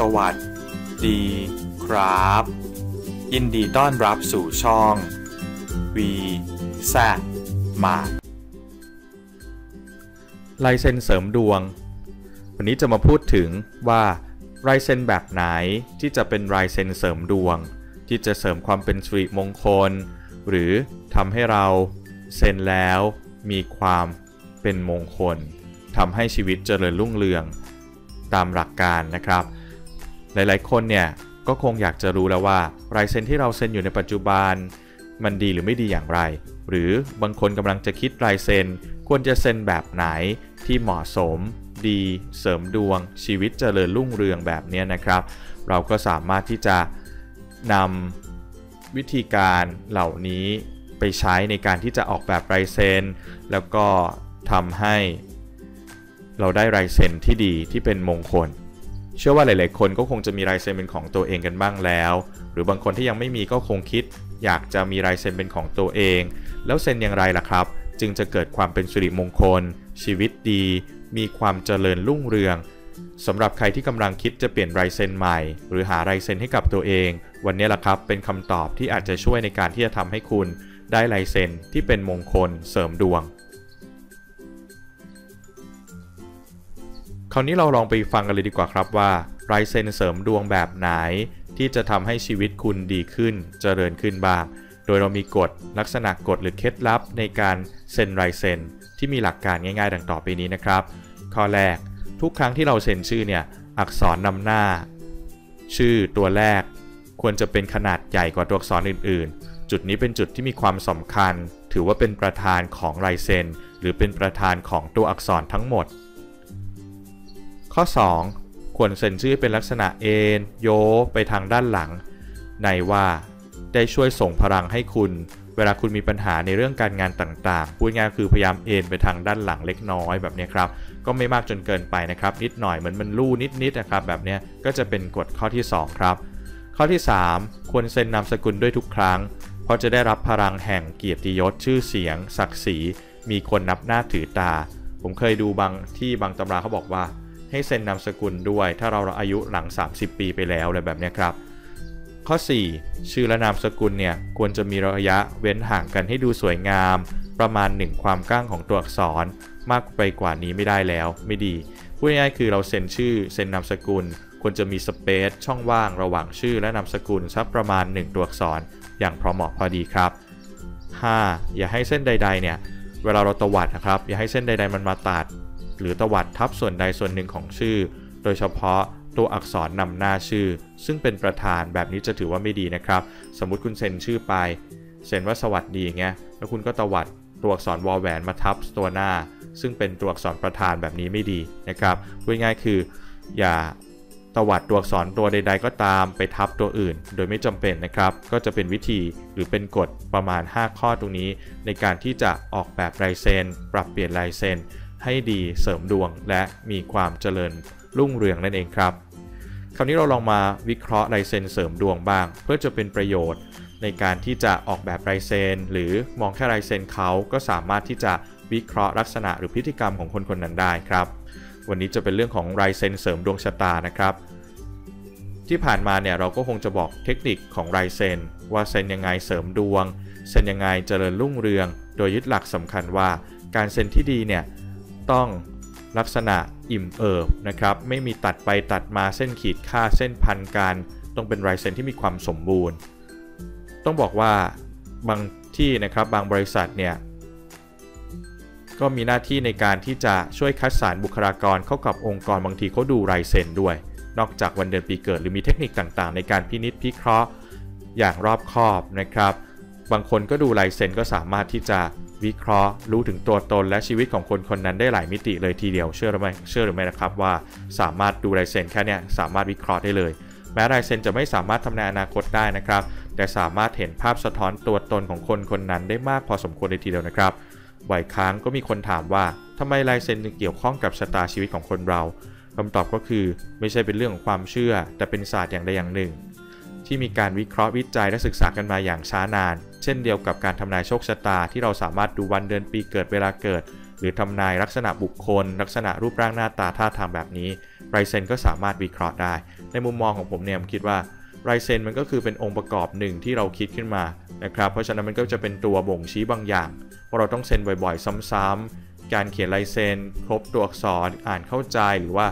สวัสดีครับ ยินดีต้อนรับสู่ช่อง V แซมาลายเซ็นเสริมดวง วันนี้จะมาพูดถึงว่าลายเซ็นแบบไหนที่จะเป็นลายเซ็นเสริมดวง ที่จะเสริมความเป็นสิริมงคล หรือทำให้เราเซ็นแล้วมีความเป็นมงคลทำให้ชีวิตเจริญรุ่งเรือง ตามหลักการนะครับ หลายๆ คนเนี่ยก็คงอยากจะรู้แล้วว่าลายเซ็นที่เราเซ็นอยู่ในปัจจุบัน มันดีหรือไม่ดีอย่างไร หรือบางคนกำลังจะคิดลายเซ็นควรจะเซ็นแบบไหนที่เหมาะสม ดีเสริมดวง ชีวิตเจริญรุ่งเรืองแบบนี้นะครับ เราก็สามารถที่จะนำวิธีการเหล่านี้ไปใช้ในการที่จะออกแบบลายเซ็นแล้วก็ทำให้เราได้ลายเซ็นที่ดีที่เป็นมงคล เชื่อว่าหลาย ๆ คนก็คงจะมีลายเซ็นเป็นของตัวเองกันบ้างแล้ว หรือบางคนที่ยังไม่มีก็คงคิด อยากจะมีลายเซ็นเป็นของตัวเอง แล้วเซ็นอย่างไรล่ะครับ จึงจะเกิดความเป็นสิริมงคล ชีวิตดี มีความเจริญรุ่งเรืองสำหรับใครที่กำลังคิดจะเปลี่ยนลายเซ็นใหม่ หรือหาลายเซ็นให้กับตัวเอง วันนี้ล่ะครับเป็นคำตอบที่อาจจะช่วยในการที่จะทำให้คุณ ได้ลายเซ็นที่เป็นมงคล เสริมดวง คราวนี้เราลองไปฟังกันเลยดีกว่าครับว่าลายเซนเสริมดวงแบบไหน ที่จะทำให้ชีวิตคุณดีขึ้น เจริญขึ้นบ้าง โดยเรามีกฎลักษณะกฎหรือเคล็ดลับในการเซ็นลายเซนที่มีหลักการง่ายๆ ดังต่อไปนี้นะครับ ข้อแรก ทุกครั้งที่เราเซ็นชื่อเนี่ยอักษรนำหน้า ชื่อตัวแรก ควรจะเป็นขนาดใหญ่กว่าตัวอักษรอื่น ๆ จุดนี้เป็นจุดที่มีความสำคัญ ถือว่าเป็นประธานของลายเซนหรือเป็นประธานของตัวอักษรทั้งหมด ข้อ 2 ควรเซ็นชื่อเป็นลักษณะเอ็นโยไปทางด้านหลัง ในว่าได้ช่วยส่งพลังให้คุณ เวลาคุณมีปัญหาในเรื่องการงานต่างๆ พูดง่ายคือพยายามเอ็นไปทางด้านหลังเล็กน้อยแบบนี้ครับ ก็ไม่มากจนเกินไปนะครับ นิดหน่อยเหมือนมันลู่นิดๆนะครับ แบบนี้ก็จะเป็นกฎข้อที่ 2 ครับ ข้อที่ 3 ควรเซ็นนามสกุลด้วยทุกครั้ง เพราะจะได้รับพลังแห่งเกียรติยศชื่อเสียง ศักดิ์ศรี มีคนนับหน้าถือตา ผมเคยดูบางที่บางตำราเขาบอกว่า ให้เซ็นนามสกุลด้วย ถ้าเราอายุหลัง 30 ปีไปแล้วอะไรแบบนี้ครับ ข้อ 4 ชื่อและนามสกุลเนี่ยควรจะมีระยะเว้นห่างกันให้ดูสวยงาม ประมาณ 1 ความก้างของตัวอักษร มากไปกว่านี้ไม่ได้แล้ว ไม่ดีพูดง่ายๆคือเราเซ็นชื่อเซ็นนามสกุล ควรจะมีสเปซช่องว่างระหว่างชื่อและนามสกุลสักประมาณ 1 ตัวอักษร อย่างพอเหมาะพอดีครับ 5. อย่าให้เส้นใดๆเนี่ยเวลาเราตวัดนะครับ อย่าให้เส้นใดๆมันมาตัด หรือตวัดทับส่วนใดส่วนหนึ่งของชื่อ โดยเฉพาะตัวอักษรนำหน้าชื่อ ซึ่งเป็นประธานแบบนี้จะถือว่าไม่ดีนะครับ สมมติคุณเซ็นชื่อไป เซ็นว่าสวัสดีไงแล้วคุณก็ตวัดตัวอักษรวอลแหวนมาทับตัวหน้า ซึ่งเป็นตัวอักษรประธานแบบนี้ไม่ดีนะครับพูดง่ายคือ อย่าตวัดตัวอักษรตัวใด ๆ ก็ตามไปทับตัวอื่น โดยไม่จำเป็นนะครับ ก็จะเป็นวิธีหรือเป็นกฎประมาณ 5 ข้อตรงนี้ ในการที่จะออกแบบลายเซ็นปรับเปลี่ยนลายเซ็น ให้ดีเสริมดวงและมีความเจริญรุ่งเรืองนั่นเองครับ คราวนี้เราลองมาวิเคราะห์ลายเซ็นเสริมดวงบ้าง เพื่อจะเป็นประโยชน์ ในการที่จะออกแบบลายเซ็นหรือมองแค่ลายเซ็นเขาก็สามารถที่จะวิเคราะห์ลักษณะหรือพฤติกรรมของคนคนนั้นได้ครับ วันนี้จะเป็นเรื่องของลายเซ็นเสริมดวงชะตานะครับที่ผ่านมาเนี่ยเราก็คงจะบอกเทคนิคของลายเซ็นว่าเซ็นยังไงเสริมดวง เซ็นยังไงเจริญรุ่งเรือง โดยยึดหลักสำคัญว่า การเซ็นที่ดีเนี่ย ต้องลักษณะอิ่มเอิบนะครับไม่มีตัดไปตัดมาเส้นขีดค่าเส้นพันการต้องเป็นลายเซ็นที่มีความสมบูรณ์ ต้องบอกว่าบางที่นะครับบางบริษัทเนี่ยก็มีหน้าที่ในการที่จะช่วยคัดสรรบุคลากรเข้ากับองค์กรบางทีเขาดูลายเซ็นด้วย นอกจากวันเดือนปีเกิดหรือมีเทคนิคต่างๆ ในการพินิษพิเคราะห์อย่างรอบคอบนะครับ บางคนก็ดูลายเซ็นก็สามารถที่จะวิเคราะห์ รู้ถึงตัวตนและชีวิตของคนคนนั้นได้หลายมิติเลยทีเดียวเชื่อหรือไม่เชื่อหรือไม่นะครับว่าสามารถดูลายเซ็นแค่นี้สามารถวิเคราะห์ได้เลย แม้ลายเซ็นจะไม่สามารถทำนายอนาคตได้นะครับ แต่สามารถเห็นภาพสะท้อนตัวตนของคนคนนั้นได้มากพอสมควรเลยทีเดียวนะครับบ่อยครั้งก็มีคนถามว่าทำไมลายเซ็นจึงเกี่ยวข้องกับชะตาชีวิตของคนเราคำตอบก็คือไม่ใช่เป็นเรื่องของความเชื่อ แต่เป็นศาสตร์อย่างใดอย่างหนึ่ง ที่มีการวิเคราะห์วิจัยและศึกษากันมาอย่างช้านาน เช่นเดียวกับการทำนายโชคชะตาที่เราสามารถดูวันเดือนปีเกิดเวลาเกิด หรือทำนายลักษณะบุคคล ลักษณะรูปร่างหน้าตาท่าทางแบบนี้ไรเซนก็สามารถวิเคราะห์ได้ ในมุมมองของผมเนี่ยผมคิดว่าไรเซนมันก็คือเป็นองค์ประกอบหนึ่งที่เราคิดขึ้นมานะครับเพราะฉะนั้นมันก็จะเป็นตัวบ่งชี้บางอย่างว่าเราต้องเซ็นบ่อยๆ ซ้ำๆการเขียนลายเซ็นครบตัวอักษรอ่านเข้าใจหรือว่า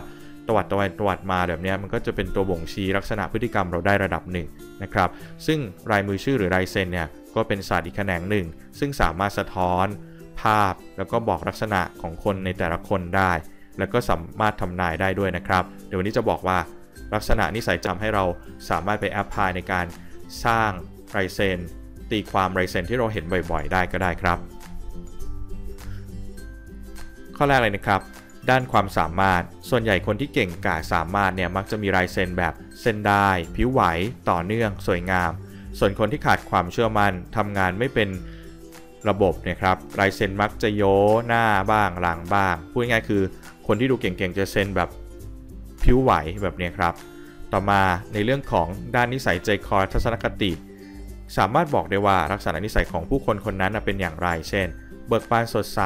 ตวัดตวัดตวัดมาแบบนี้มันก็จะเป็นตัวบ่งชี้ลักษณะพฤติกรรมเราได้ระดับหนึ่งนะครับซึ่งลายมือชื่อหรือลายเซ็นเนี่ย ก็เป็นศาสตร์อีกแขนงหนึ่ง ซึ่งสามารถสะท้อน ภาพแล้วก็บอกลักษณะของคนในแต่ละคนได้ แล้วก็สามารถทำนายได้ด้วยนะครับ เดี๋ยววันนี้จะบอกว่าลักษณะนิสัยจำให้เราสามารถไปแอพพลายในการสร้างลายเซนตีความลายเซนที่เราเห็นบ่อยๆ ได้ก็ได้ครับ ข้อแรกเลยนะครับ ด้านความสามารถ ส่วนใหญ่คนที่เก่งกาจสามารถเนี่ยมักจะมีลายเซนแบบเส้นได้ ผิวไหว ต่อเนื่อง สวยงาม ส่วนคนที่ขาดความเชื่อมั่นทำงานไม่เป็นระบบนะครับลายเซ็นมักจะโยหน้าบ้างหลังบ้าง พูดง่ายๆคือคนที่ดูเก่งๆจะเซ็นแบบผิวไหวแบบนี้ครับ ต่อมาในเรื่องของด้านนิสัยใจคอทัศนคติ สามารถบอกได้ว่าลักษณะนิสัยของผู้คนคนนั้นเป็นอย่างไร เช่น เบิกบานสดใส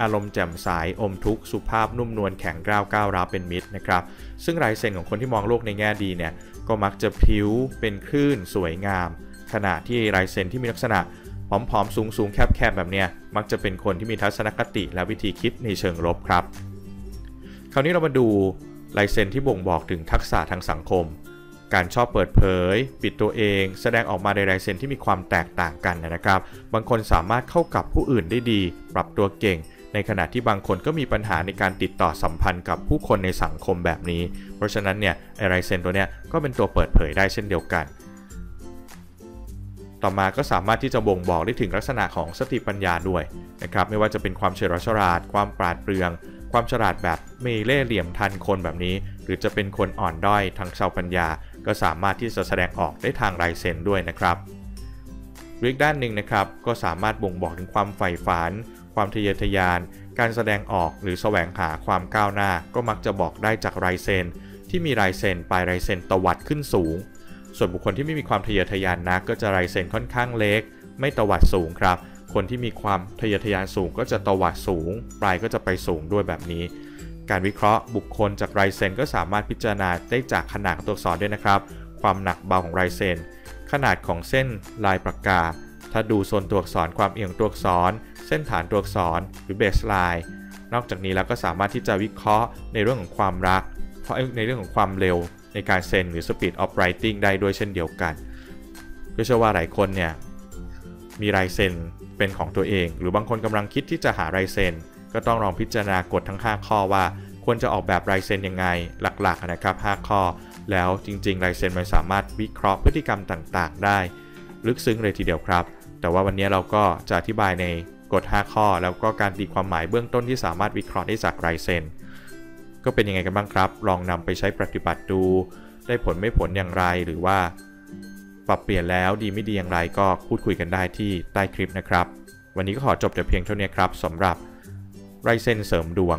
อารมณ์แจ่มใสอมทุกข์สุภาพนุ่มนวลแข็งกร้าวก้าวร้าวเป็นมิตรนะครับ ซึ่งลายเซ็นของคนที่มองโลกในแง่ดีเนี่ยก็มักจะผิวเป็นคลื่นสวยงาม ขณะที่ลายเซ็นที่มีลักษณะผอมๆ สูงๆ แคบๆ แบบเนี้ยมักจะเป็นคนที่มีทัศนคติและวิธีคิดในเชิงลบครับ คราวนี้เรามาดูลายเซ็นที่บ่งบอกถึงทักษะทางสังคม การชอบเปิดเผย ปิดตัวเอง แสดงออกมาในลายเซ็นที่มีความแตกต่างกันนะครับ บางคนสามารถเข้ากับผู้อื่นได้ดี ปรับตัวเก่ง ในขณะที่บางคนก็มีปัญหาในการติดต่อสัมพันธ์กับผู้คนในสังคมแบบนี้ เพราะฉะนั้นเนี่ยไอลายเซ็นตัวเนี้ยก็เป็นตัวเปิดเผยได้เช่นเดียวกัน ต่อมาก็สามารถที่จะบ่งบอกได้ถึงลักษณะของสติปัญญาด้วยนะครับไม่ว่าจะเป็นความเฉลียวฉลาด ความปราดเปรื่อง ความฉลาดแบบไม่เล่เหลี่ยมทันคนแบบนี้ หรือจะเป็นคนอ่อนด้อยทางชาวปัญญา ก็สามารถที่จะแสดงออกได้ทางลายเซ็นด้วยนะครับอีกด้านหนึ่งนะครับก็สามารถบ่งบอกถึงความใฝ่ฝัน ความทะเยอทะยาน การแสดงออกหรือแสวงหาความก้าวหน้า ก็มักจะบอกได้จากลายเซ็นที่มีลายเซ็นปลายลายเซ็นตวัดขึ้นสูง ส่วนบุคคลที่ไม่มีความทะเยอทะยานนัก ก็จะลายเซ็นค่อนข้างเล็ก ไม่ตวัดสูงครับ คนที่มีความทะเยอทะยานสูงก็จะตวัดสูง ปลายก็จะไปสูงด้วยแบบนี้ การวิเคราะห์บุคคลจากลายเซ็นก็สามารถพิจารณาได้จากขนาดตัวอักษรด้วยนะครับ ความหนักเบาของลายเซ็นขนาดของเส้นลายปากกา ถ้าดูโซนตัวอักษรความเอียงตัวอักษร เส้นฐานตัวอักษรหรือเบสไลน์นอกจากนี้แล้วก็สามารถที่จะวิเคราะห์ในเรื่องของความรัก เพราะในเรื่องของความเร็ว ในการเซ็นหรือ speed of writing ได้ด้วยเช่นเดียวกันก็เชื่อว่าหลายคนเนี่ยมีลายเซ็นเป็นของตัวเอง หรือบางคนกำลังคิดที่จะหาลายเซ็นก็ต้องลองพิจารณากฎทั้ง 5 ข้อว่า ควรจะออกแบบลายเซ็นยังไงหลักๆนะครับ 5 ข้อ แล้วจริงๆลายเซ็นมันสามารถวิเคราะห์พฤติกรรมต่างๆ ได้ ลึกซึ้งเลยทีเดียวครับ แต่ว่าวันนี้เราก็จะอธิบายในกฎ 5 ข้อ แล้วก็การตีความหมายเบื้องต้นที่สามารถวิเคราะห์ได้จากลายเซ็น ก็เป็นยังไงกันบ้างครับ ลองนำไปใช้ปฏิบัติดู ได้ผลไม่ผลอย่างไรหรือว่า ปรับเปลี่ยนแล้วดีไม่ดีอย่างไรก็พูดคุยกันได้ที่ใต้คลิปนะครับ วันนี้ก็ขอจบแต่เพียงเท่านี้ครับสำหรับไรเซนเสริมดวง